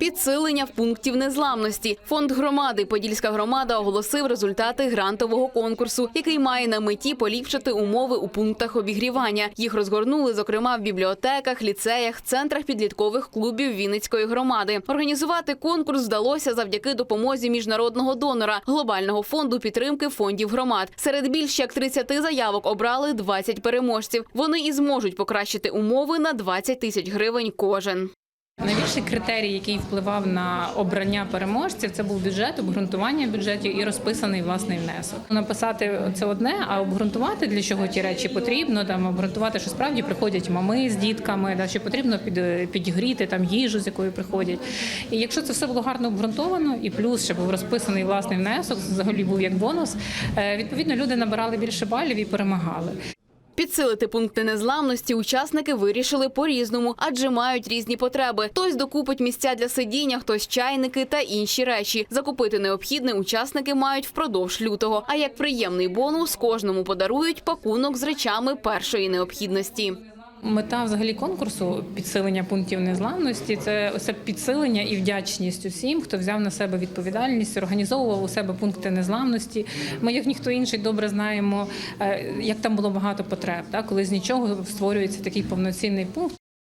Підсилення в пунктів незламності. Фонд громади Подільська громада оголосив результати грантового конкурсу, який має на меті поліпшити умови у пунктах обігрівання. Їх розгорнули, зокрема, в бібліотеках, ліцеях, центрах підліткових клубів Вінницької громади. Організувати конкурс вдалося завдяки допомозі міжнародного донора глобального фонду підтримки фондів громад. Серед більш як 30 заявок обрали 20 переможців. Вони і зможуть покращити умови на 20 тисяч гривень кожен. Найбільший критерій, який впливав на обрання переможців, це був бюджет, обґрунтування бюджетів і розписаний власний внесок. Написати це одне, а обґрунтувати для чого ті речі потрібно. Там обґрунтувати, що справді приходять мами з дітками, да, що потрібно під, підігріти там їжу, з якою приходять. І якщо це все було гарно обґрунтовано, і плюс ще був розписаний власний внесок, взагалі був як бонус. е, Відповідно, люди набирали більше балів і перемагали. Підсилити пункти незламності учасники вирішили по-різному, адже мають різні потреби. Хтось докупить місця для сидіння, хтось чайники та інші речі. Закупити необхідне учасники мають впродовж лютого. А як приємний бонус, кожному подарують пакунок з речами першої необхідності. Мета взагалі конкурсу підсилення пунктів незламності це це підсилення і вдячність усім, хто взяв на себе відповідальність, організовував у себе пункти незламності. Ми, як ніхто інший, добре знаємо, е, як там було багато потреб. Так? Коли з нічого створюється такий повноцінний пункт.